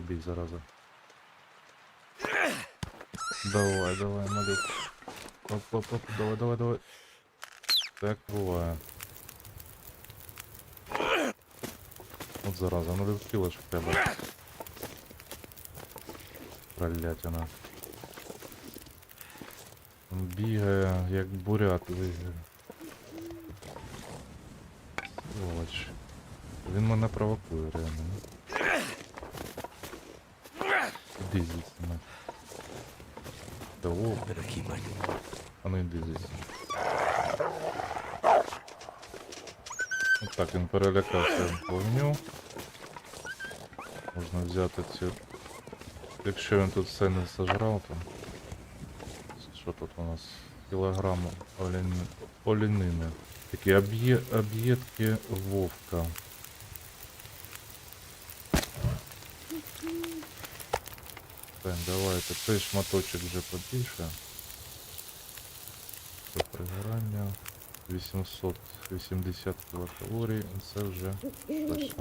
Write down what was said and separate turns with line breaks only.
побіг зараза. Давай, давай, малюк. Оп, оп, оп, давай, давай, давай. Так буває. От зараза, ну летіла ж в тебе. Пролятина. Він Бігає, як бурят виглядає. Сволоч. Він мене провокує реально. Ну. Іди звідси, на. Да о,
Better keep my
а ну йди звідси. От так він перелякався вогню. Можна взяти цю. Якщо він тут все не сожрав, то. Що тут у нас? Кілограм оліни... олінини. Такі об'є... об'єдки вовка. Так, давайте. Цей шматочок вже побільше. До пригорання. 880 кілокалорій. Це вже щось.